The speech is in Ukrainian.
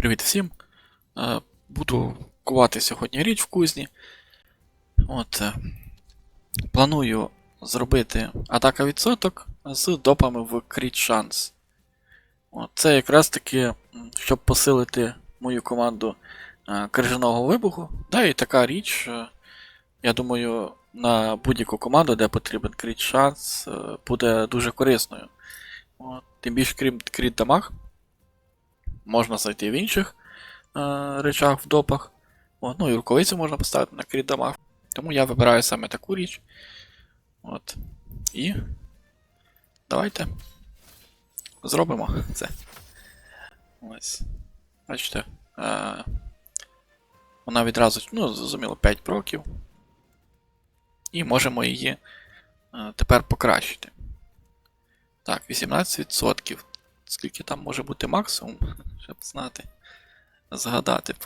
Привіт всім. Е, Буду кувати сьогодні річ в кузні. От. е, Планую зробити атака відсоток з допами в кріт шанс. От, це якраз таки, щоб посилити мою команду е, крижаного вибуху. Да, і така річ, я думаю, на будь-яку команду, де потрібен кріт шанс, е, буде дуже корисною. От, тим більше, крім кріт дамаг, можна знайти в інших е, речах в допах. От, ну і рукавицю можна поставити на кріт дамаг. Тому я вибираю саме таку річ. От. І. Давайте. Зробимо це. Ось. Бачите. Е, вона відразу, ну, зрозуміло, 5 проків. І можемо її е, тепер покращити. Так, 18%. Скільки там може бути максимум, щоб знати. Згадати. б.